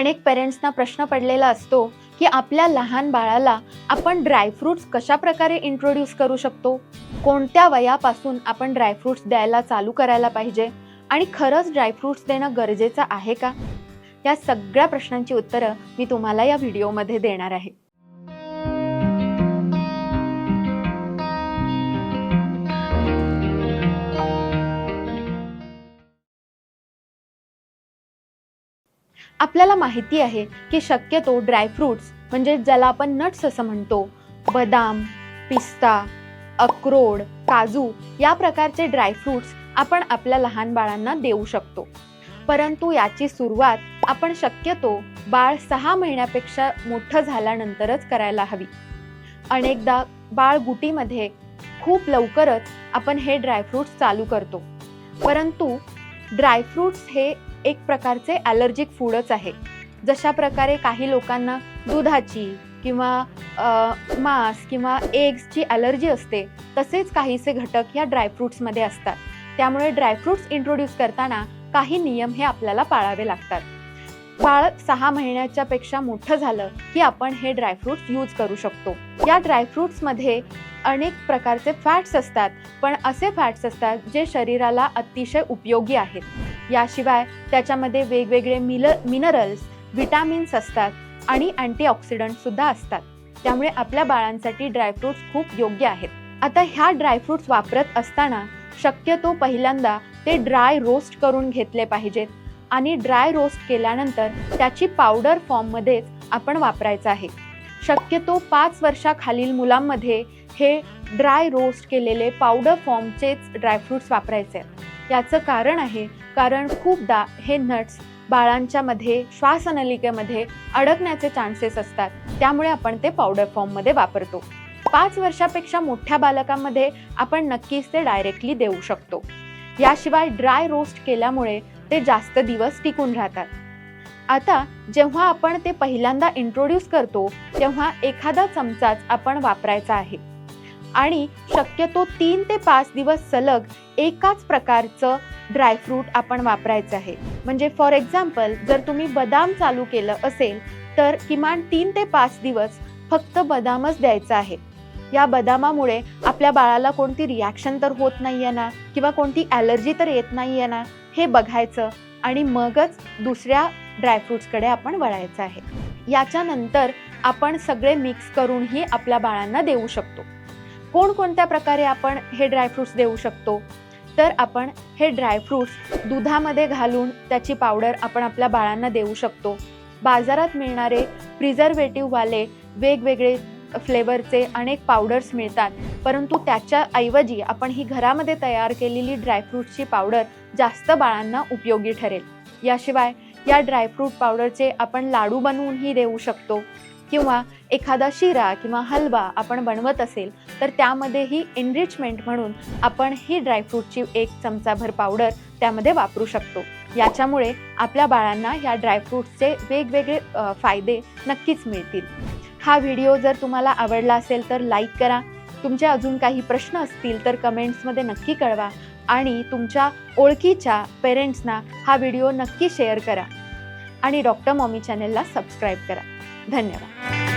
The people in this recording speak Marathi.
अनेक पेरेंट्सना प्रश्न पडलेला असतो की आपल्या लहान बाळाला आपण ड्रायफ्रुट्स कशा प्रकारे इंट्रोड्यूस करू शकतो? कोणत्या वयापासून आपण ड्रायफ्रुट्स द्यायला चालू करायला पाहिजे? आणि खरंच ड्रायफ्रुट्स देणं गरजेचं आहे का? या सगळ्या प्रश्नांची उत्तरं मी तुम्हाला या व्हिडिओमध्ये देणार आहे. आपल्याला माहिती आहे की शक्यतो ड्रायफ्रुट्स म्हणजे ज्याला आपण नट्स असं म्हणतो बदाम पिस्ता अक्रोड काजू या प्रकारचे ड्रायफ्रुट्स आपण आपल्या लहान बाळांना देऊ शकतो. परंतु याची सुरुवात आपण शक्यतो बाळ सहा महिन्यापेक्षा मोठं झाल्यानंतरच करायला हवी. अनेकदा बाळ गुटीमध्ये खूप लवकरच आपण हे ड्रायफ्रुट्स चालू करतो. परंतु ड्रायफ्रुट्स हे एक प्रकारचे ॲलर्जिक फूडच आहे. जशा प्रकारे काही लोकांना दुधाची किंवा मांस किंवा एग्सची ॲलर्जी असते तसेच काहीसे घटक या ड्रायफ्रुट्समध्ये असतात. त्यामुळे ड्रायफ्रुट्स इंट्रोड्यूस करताना काही नियम हे आपल्याला पाळावे लागतात. बाळ सहा महिन्याच्या पेक्षा मोठं झालं की आपण हे ड्रायफ्रुट्स यूज करू शकतो. या ड्रायफ्रुट्समध्ये अनेक प्रकारचे फॅट्स असतात पण असे फॅट्स असतात जे शरीराला अतिशय उपयोगी आहेत. याशिवाय त्याच्यामध्ये वेगवेगळे मिल मिनरल्स विटामिन्स असतात आणि अँटीऑक्सिडंटसुद्धा असतात. त्यामुळे आपल्या बाळांसाठी ड्रायफ्रुट्स खूप योग्य आहेत. आता ह्या ड्रायफ्रुट्स वापरत असताना शक्यतो पहिल्यांदा ते ड्राय रोस्ट करून घेतले पाहिजेत आणि ड्राय रोस्ट केल्यानंतर त्याची पावडर फॉर्ममध्येच आपण वापरायचं आहे. शक्यतो पाच वर्षाखालील मुलांमध्ये हे ड्राय रोस्ट केलेले पावडर फॉर्मचेच ड्रायफ्रुट्स वापरायचे आहेत. याचं कारण आहे कारण खूपदा हे नट्स बाळांच्या मध्ये श्वासनलिकेमध्ये अडकण्याचे चान्सेस असतात. त्यामुळे आपण ते पावडर फॉर्ममध्ये वापरतो. पाच वर्षापेक्षा मोठ्या बालकांमध्ये आपण नक्कीच ते डायरेक्टली देऊ शकतो. याशिवाय ड्राय रोस्ट केल्यामुळे ते जास्त दिवस टिकून राहतात. आता जेव्हा आपण ते पहिल्यांदा इंट्रोड्यूस करतो तेव्हा एखादा चमचाच आपण वापरायचा आहे. आणि शक्यतो तीन ते पाच दिवस सलग एकाच प्रकारचं ड्रायफ्रूट आपण वापरायचं आहे. म्हणजे फॉर एक्झाम्पल जर तुम्ही बदाम चालू केलं असेल तर किमान तीन ते पाच दिवस फक्त बदामच द्यायचा आहे. या बदामामुळे आपल्या बाळाला कोणती रिॲक्शन तर होत नाही आहे ना? किंवा कोणती ॲलर्जी तर येत नाही आहे ना? हे बघायचं आणि मगच दुसऱ्या ड्रायफ्रुट्सकडे आपण वळायचं आहे. याच्यानंतर आपण सगळे मिक्स करूनही आपल्या बाळांना देऊ शकतो. कोणकोणत्या प्रकारे आपण हे ड्रायफ्रुट्स देऊ शकतो? तर आपण हे ड्रायफ्रुट्स दुधामध्ये घालून त्याची पावडर आपण आपल्या बाळांना देऊ शकतो. बाजारात मिळणारे प्रिझर्वेटिव्हवाले वेगवेगळे फ्लेवरचे अनेक पावडर्स मिळतात. परंतु त्याच्या ऐवजी आपण ही घरामध्ये तयार केलेली ड्रायफ्रूटची पावडर जास्त बाळांना उपयोगी ठरेल. याशिवाय या ड्रायफ्रूट पावडरचे आपण लाडू बनवूनही देऊ शकतो. किंवा एखादा शिरा किंवा हलवा आपण बनवत असेल तर त्यामध्येही एनरिचमेंट म्हणून आपण ही ड्रायफ्रूटची एक चमचाभर पावडर त्यामध्ये वापरू शकतो. याच्यामुळे आपल्या बाळांना ह्या ड्रायफ्रूट्सचे वेगवेगळे फायदे नक्कीच मिळतील. हा व्हिडिओ जर तुम्हाला आवडला असेल तर लाईक करा. तुमचे अजून काही प्रश्न असतील तर कमेंट्समध्ये नक्की कळवा आणि तुमच्या ओळखीच्या पेरेंट्सना हा व्हिडिओ नक्की शेअर करा. आणि डॉक्टर मॉमी चॅनेलला सबस्क्राईब करा. धन्यवाद.